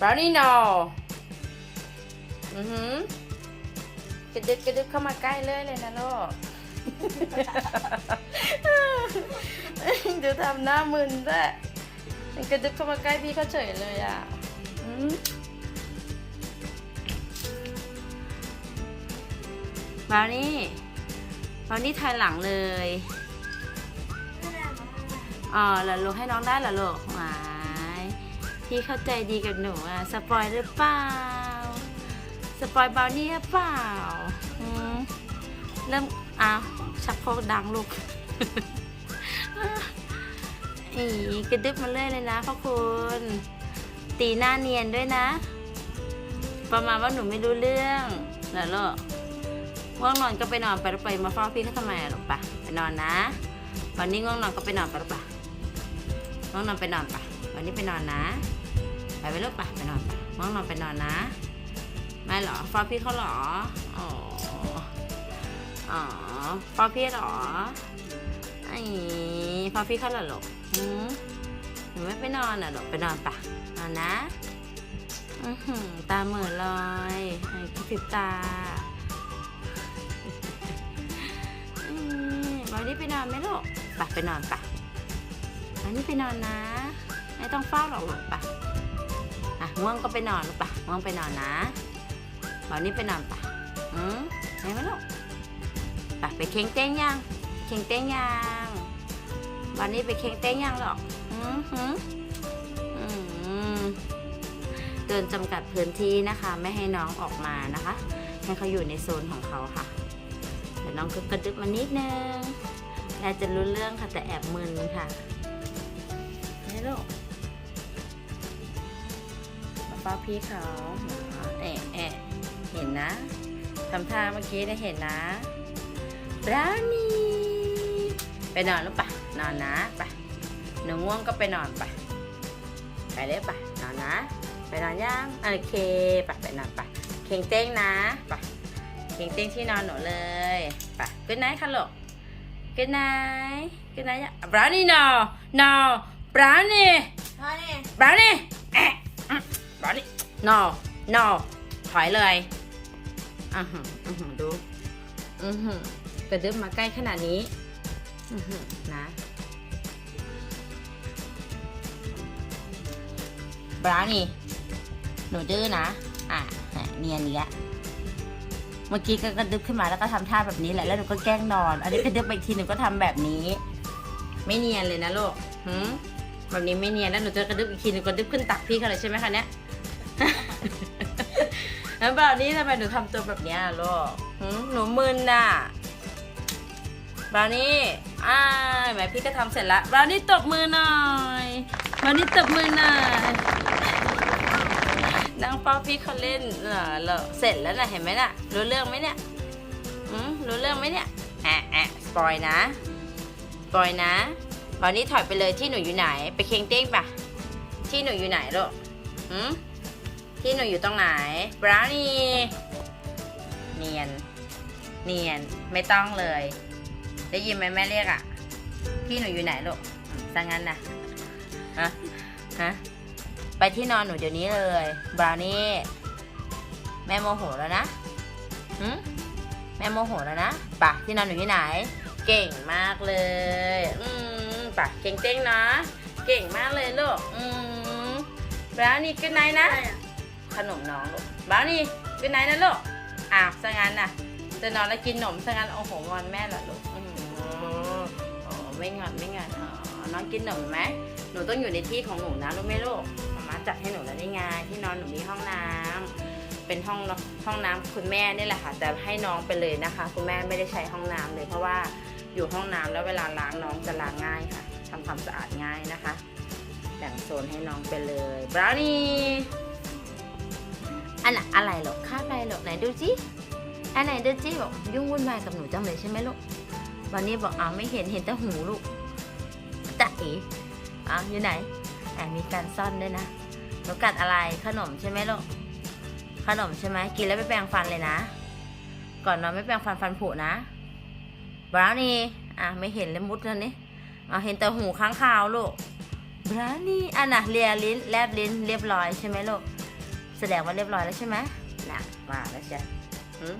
บราวนี่นออือหือกระดึบกระดึบเข้ามาใกล้เลยเลยนะลูกเดี๋ยวทำหน้ามึนด้วยกระดึบเข้ามาใกล้พี่เขาเฉยเลยอะอืมบราวนี่บราวนี่ถอยหลังเลยอ๋อแล้วลูกให้น้องได้เหรอลูกหวาย พี่เข้าใจดีกับหนูอะ สปอยหรือเปล่า สปอยบานี่หรือเปล่าอืมเริ่มอ้าวชักโครกดังลูกอีกระดึบมาเรื่อยเลยนะพ่อคุณ ตีหน้าเนียนด้วยนะ ประมาณว่าหนูไม่รู้เรื่องเหรอลูกง่วงนอนก็ไปนอนไปแล้วไปมาเฝ้าพี่เขาทำไมอะลูกปะไปนอนนะ วันนี้ง่วงนอนก็ไปนอนไปหรอเปล่าง่วงนอนไปนอนปะวันนี้ไปนอนนะ ไปไปลูกปะไปนอนปะง่วงนอนไปนอนนะ ไม่หรอฟ้าพี่เขาหรอ อ๋อ อ๋อฟ้าพี่หรอไอ้ฟ้าพี่เขาหรอลูกหืมหนูไม่ไปนอนอะลูกไปนอนปะนอนนะตาเหมือลอยไอ้กระพริบตาวันนี้ไปนอนไหมลูกไปไปนอนปะวันนี้ไปนอนนะ ไม่ต้องเฝ้าหรอกลูกปะ อะง่วงก็ไปนอนลูกปะง่วงไปนอนนะวันนี้ไปนอนปะอืมไหนไหมลูกปะไปเค้งเต้งยังเค้งเต้งยังวันนี้ไปเค้งเต้งยังหรอกอืมหืมอืมเตือนจำกัดพื้นที่นะคะ ไม่ให้น้องออกมานะคะ ให้เขาอยู่ในโซนของเขาค่ะเดี๋ยวน้องก็กระดึบมานิดนึงยายจะรู้เรื่องค่ะแต่แอบมึนค่ะนี่ลูก มาเฝ้าพี่เขาเอะเอะเห็นนะทำท่าเมื่อกี้ได้เห็นนะบราวนี่ไปนอนแล้วปะนอนนะปะหนูง่วงก็ไปนอนปะไปเลยปะนอนนะ ไปนอนยังโอเคปะไปนอนปะเข่งเต้งนะปะเก่งเต้งที่นอนหนูเลยไป good night ค่ะลูก good night good night บราวนี่ no no บราวนี่พ่อเนี่ยบราวนี่แอะบราวนี่ no no ถอยเลยอือหืออือหือดูอือหือกระดึบมาใกล้ขนาดนี้อือหือนะบราวนี่ หนูดื้อนะ อะเนียนอีกแล้วเมื่อกี้ก็กระดึบขึ้นมาแล้วก็ทำท่าแบบนี้แหละ แล้วหนูก็แกล้งนอน อันนี้กระดึบไปอีกทีหนูก็ทำแบบนี้ ไม่เนียนเลยนะลูกหืมแบบนี้ไม่เนียน แล้วหนูจะกระดึบอีกทีหนูกระดึบขึ้นตักพี่เขาเลยใช่ไหมคะเนี้ย แล้วแบบนี้ทำไมหนูทำตัวแบบนี้ลูกหนูมึนน่ะบราวนี่อ้ายแหมพี่ก็ทำเสร็จละบราวนี่ตบมือหน่อยบราวนี่ตบมือหน่อยนั่งเฝ้าพี่เขาเล่นเหรอเหรอเสร็จแล้วนะเห็นไหมน่ะ รู้เรื่องไหมเนี่ยอืมรู้เรื่องไหมเนี่ยแอะแอะสปอยนะสปอยนะวันนี้ถอยไปเลยที่หนูอยู่ไหน ไปเค้งเต้งปะที่หนูอยู่ไหนลูกหืม ที่หนูอยู่ตรงไหนบราวนี่เนียน เนียน ไม่ต้องเลย ได้ยินไหมแม่เรียกอะที่หนูอยู่ไหนลูกอืมซะงั้นนะฮะ ฮะ ไปที่นอนหนูเดี๋ยวนี้เลยบราวนี่ แม่โมโหแล้วนะหืมแม่โมโหแล้วนะปะที่นอนหนูที่ไหน เก่งมากเลย อืมปะเก่งเต้งนะ เก่งมากเลยลูก อืมบราวนี่ good night นะ ขนมน้องลูกบราวนี่ good night นะลูกอ้าวซะงั้นน่ะ จะนอนแล้วกินขนมซะงั้นโอ้โหงอนแม่เหรอลูกอืมโอ้ไม่งอนไม่งอนอ๋อน้องกินขนมไหมหนูต้องอยู่ในที่ของหนูนะรู้ไหมลูกมามาจัดให้หนูแล้วได้ไงที่นอนหนูมีห้องน้ำเป็นห้องห้องน้ำคุณแม่นี่แหละค่ะแต่ให้น้องไปเลยนะคะ คุณแม่ไม่ได้ใช้ห้องน้ำเลย เพราะว่าอยู่ห้องน้ำแล้วเวลาล้างน้องจะล้างง่ายค่ะทำความสะอาดง่ายนะคะแบ่งโซนให้น้องไปเลยบราวนี่ อันน่ะอะไรหรอกคาบอะไรหรอกไหนดูจิอันไหนดูจิบอกยุ่งวุ่นวายกับหนูจังเลยใช่ไหมลูกวันนี้บอกอ้าวไม่เห็นเห็นแต่หูลูกจะเอ๋อ้าวอยู่ไหนแอบมีการซ่อนด้วยนะหนูกัดอะไรขนมใช่ไหมลูกขนมใช่ไหมกินแล้วไม่แปรงฟันเลยนะ ก่อนนอนไม่แปรงฟันฟันผุนะบราวนี่อะไม่เห็นเลยมุดแล้วนี่อะเห็นแต่หูค้างคาวลูกบราวนี่อะนะเลียลิ้นแลบลิ้นเรียบร้อยใช่ไหมลูก แสดงว่าเรียบร้อยแล้วใช่ไหมน่ะมาแล้วใช่หืม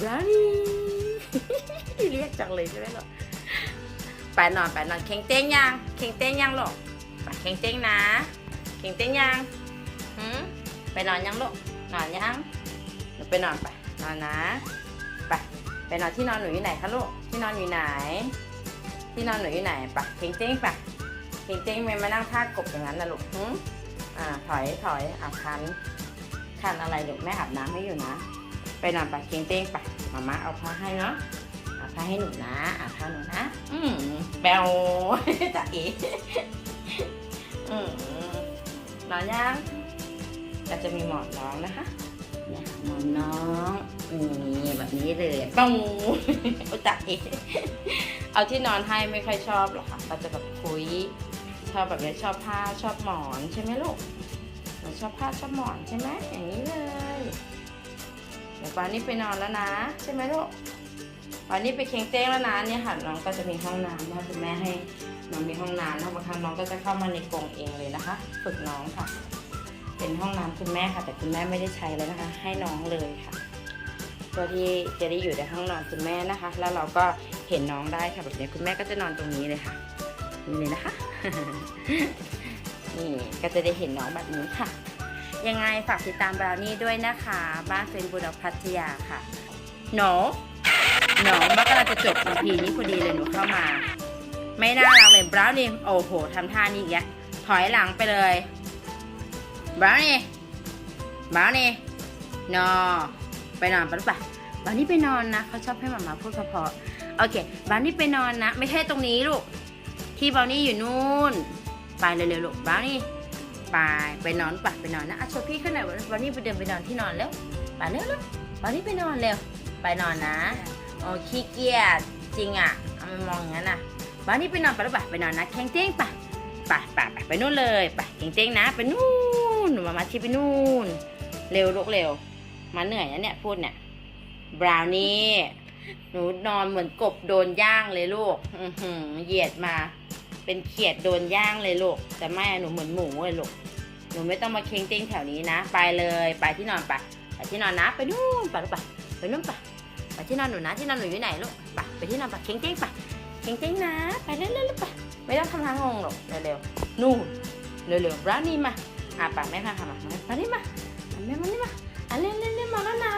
บราวนี่เรียกจังเลยใช่ไหมลูกไปนอนไปนอนเข่งเต้งยังเข่งเต้งยังลูกไปเข่งเต้งนะเข่งเต้งยังหืมไปนอนยังลูกนอนยังหนูไปนอนไปนอนนะไปไปนอนที่นอนหนูอยู่ไหนคะลูกที่นอนอยู่ไหน ที่นอนหนูอยู่ไหนไปเข่งเต้งไปเข่งเต้งไม่มานั่งท่ากบอย่างนั้นนะลูกหืม อ่าถอยถอยอะคันคันอะไรลูกแม่อาบน้ำให้อยู่นะ ไปนอนไปเข่งเต้งไปมาม่าเอาผ้าให้เนาะเอาผ้าให้หนูนะอาผ้าหนูนะ อืมแบวจะเอ๋อืมนอนยังก็จะมีหมอนน้องนะคะเนี่ยหมอนน้องนี่แบบนี้เลยป้องอุยจะเอเอาที่นอนให้ไม่ค่อยชอบหรอกค่ะก็จะแบบคุย ชอบแบบนี้ชอบผ้าชอบหมอนใช่ไหมลูกหนูชอบผ้าชอบหมอนใช่ไหมอย่างนี้เลยเดี๋ยวปานนี้ไปนอนแล้วนะ ใช่ไหมลูกวันนี้ไปเค้งเต้งแล้วนะเนี่ยค่ะน้องก็จะมีห้องน้ำนะคะคุณแม่ให้น้องมีห้องน้ำนะคะบางครั้งน้องก็จะเข้ามาในกรงเองเลยนะคะ ฝึกน้องค่ะ เป็นห้องน้ำคุณแม่ค่ะ แต่คุณแม่ไม่ได้ใช้แล้วนะคะ ให้น้องเลยค่ะเพื่อที่จะได้อยู่ในห้องนอนคุณแม่นะคะ แล้วเราก็เห็นน้องได้ค่ะแบบนี้คุณแม่ก็จะนอนตรงนี้เลยค่ะนี่เลยนะคะ นี่ก็จะได้เห็นน้องแบบนี้ค่ะ ยังไงฝากติดตามบราวนี่ด้วยนะคะ บ้านเฟรนบูดอกพัทยาค่ะหนูหนองบ้ากำลังจะจบ EP นี้พอดีเลยหนูเข้ามา ไม่น่ารักเลยบราวนี่โอ้โหทำท่านี่อีกแล้วถอยหลังไปเลยบราวนี่บราวนี่นอไปนอนไปหรือเปล่าบราวนี่ไปนอนนะเขาชอบให้หมามาพูดเพราะๆโอเคบราวนี่ไปนอนนะ ไม่ใช่ตรงนี้ลูก ที่บราวนี่อยู่นู่น ไปเร็วๆลูกบราวนี่ไปไปนอนไปไปนอนนะอะชว์พี่ขึ้นหน่อยบราวนี่ไปเดินไปนอนที่นอนแล้วไปเร็วๆบราวนี่ไปนอนเร็วไปนอนนะโอ้ขี้เกียจจริงอะเอามามองอย่างนั้นอะบ้านนี้ไปนอนไปหรือปล่าไปนอนนะแข่งเต้งปไปไปไปไปนู่นเลยไปแข่งเต้งนะ ไปนู่นมามาที่ไปนู่น เร็วลูกเร็วมาเหนื่อยนะเนี่ยพูดเนี่ยบราวนี่ หนูนอนเหมือนกบโดนย่างเลยลูก อือหือเหยียดมา เป็นเขียดโดนย่างเลยลูก แต่ไม่หนูเหมือนหมูเลยลูก หนูไม่ต้องมาเค้งเต้งแถวนี้นะ ไปเลย ไปที่นอนไป ไปที่นอนนะ ไปนู่นไปหรือเปไปนู่นไป ไปที่นอนหนูนะ ที่นอนหนูอยู่ไหนลูก ไป ไปที่นอนไปเค้งเจ้งไปเค้งเจ้งนะ ไปเร็วๆไป ไม่ต้องทำทางงงหรอก เร็วๆ นู่น เร็วๆบราวนี่มา อะไปแม่พาค่ะมามานี่มาอะแม่มานี่มาอะเร็วๆๆมาแล้วนะ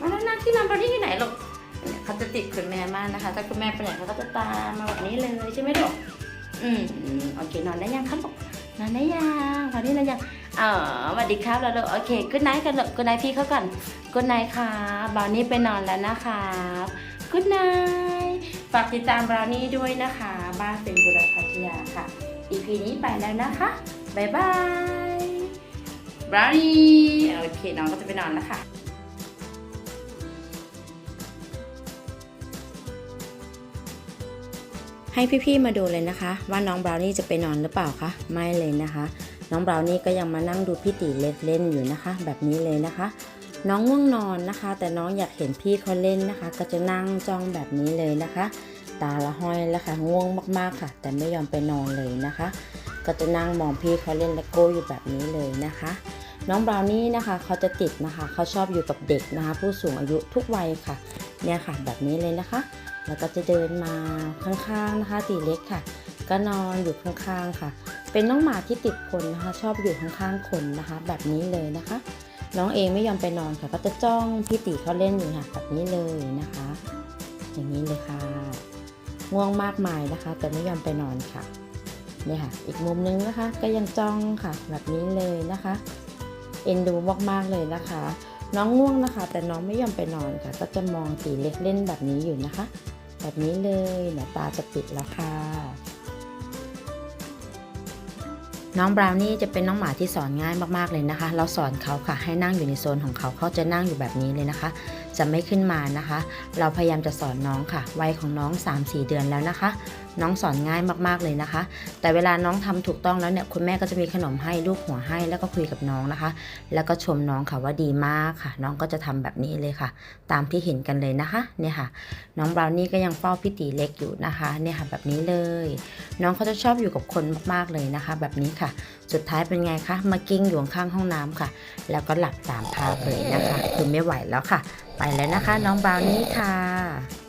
มาแล้วนะที่นอนบรานี่อยู่ไหนลูก เขาจะติดคุณแม่มากนะคะ ถ้าคุณแม่ไปไหนเขาก็จะตามมาแบบนี้เลยใช่ไหมลูกอืมโอเค นอนได้ยังคะลูกนอนได้ยังตอนนี้นอนยังอ๋อสวัสดีครับแล้วลูกโอเคกุ๊ดไนท์กันลูกกุ๊ดไนท์พี่เขาก่อนกุ๊ดไนท์ครับบราวนี่ไปนอนแล้วนะครับกุ๊ดไนท์ฝากติดตามบราวนี่ด้วยนะคะ บ้านเป็นบุรพัทยาค่ะ EP นี้ไปแล้วนะคะบ๊ายบายบราวนี่โอเคน้องก็จะไปนอนแล้วค่ะ ให้พี่ๆมาดูเลยนะคะ ว่าน้องบราวนี่จะไปนอนหรือเปล่าคะไม่เลยนะคะ น้องบราวนี่ก็ยังมานั่งดูพี่ตีเล่นเล่นอยู่นะคะ แบบนี้เลยนะคะ น้องง่วงนอนนะคะ แต่น้องอยากเห็นพี่เขาเล่นนะคะ ก็จะนั่งจ้องแบบนี้เลยนะคะ ตาละห้อยแล้วค่ะง่วงมากๆค่ะ แต่ไม่ยอมไปนอนเลยนะคะ ก็จะนั่งมองพี่เขาเล่นและโก้อยู่แบบนี้เลยนะคะน้องบราวนี่นะคะเขาจะติดนะคะเขาชอบอยู่กับเด็กนะคะ ผู้สูงอายุทุกวัยค่ะ เนี่ยค่ะแบบนี้เลยนะคะ แล้วก็จะเดินมาข้างๆนะคะ ตีเล็กค่ะ ก็นอนอยู่ข้างๆค่ะ เป็นน้องหมาที่ติดคนนะคะ ชอบอยู่ข้างๆคนนะคะ แบบนี้เลยนะคะ น้องเองไม่ยอมไปนอนค่ะ ก็จะจ้องพี่ตีเขาเล่นอยู่ค่ะแบบนี้เลยนะคะ อย่างนี้เลยค่ะ ง่วงมากมายนะคะ แต่ไม่ยอมไปนอนค่ะเนี่ยค่ะ อีกมุมนึงนะคะ ก็ยังจ้องค่ะ แบบนี้เลยนะคะ เอ็นดูมากๆเลยนะคะ น้องง่วงนะคะ แต่น้องไม่ยอมไปนอนค่ะ ก็จะมองตีเล็กเล่นแบบนี้อยู่นะคะ แบบนี้เลยหน้าตาจะปิดแล้วค่ะ น้องบราวนี่จะเป็นน้องหมาที่สอนง่ายมากๆเลยนะคะ เราสอนเขาค่ะ ให้นั่งอยู่ในโซนของเขาเขาจะนั่งอยู่แบบนี้เลยนะคะ จะไม่ขึ้นมานะคะ เราพยายามจะสอนน้องค่ะ วัยของน้อง 3-4 เดือนแล้วนะคะ น้องสอนง่ายมากๆเลยนะคะ แต่เวลาน้องทำถูกต้องแล้วเนี่ยคุณแม่ก็จะมีขนมให้ลูกหัวให้ แล้วก็คุยกับน้องนะคะ แล้วก็ชมน้องค่ะว่าดีมากค่ะ น้องก็จะทำแบบนี้เลยค่ะ ตามที่เห็นกันเลยนะคะเนี่ยค่ะ น้องบราวนี่ก็ยังเฝ้าพี่ตีเล็กอยู่นะคะเนี่ยค่ะแบบนี้เลย น้องเขาจะชอบอยู่กับคนมากๆเลยนะคะ แบบนี้ค่ะ สุดท้ายเป็นไงคะมากิ้งอยู่ข้างห้องน้ำค่ะ แล้วก็หลับตามภาพเลยนะคะ คือไม่ไหวแล้วค่ะ ไปแล้วนะคะ น้องบราวนี่ค่ะ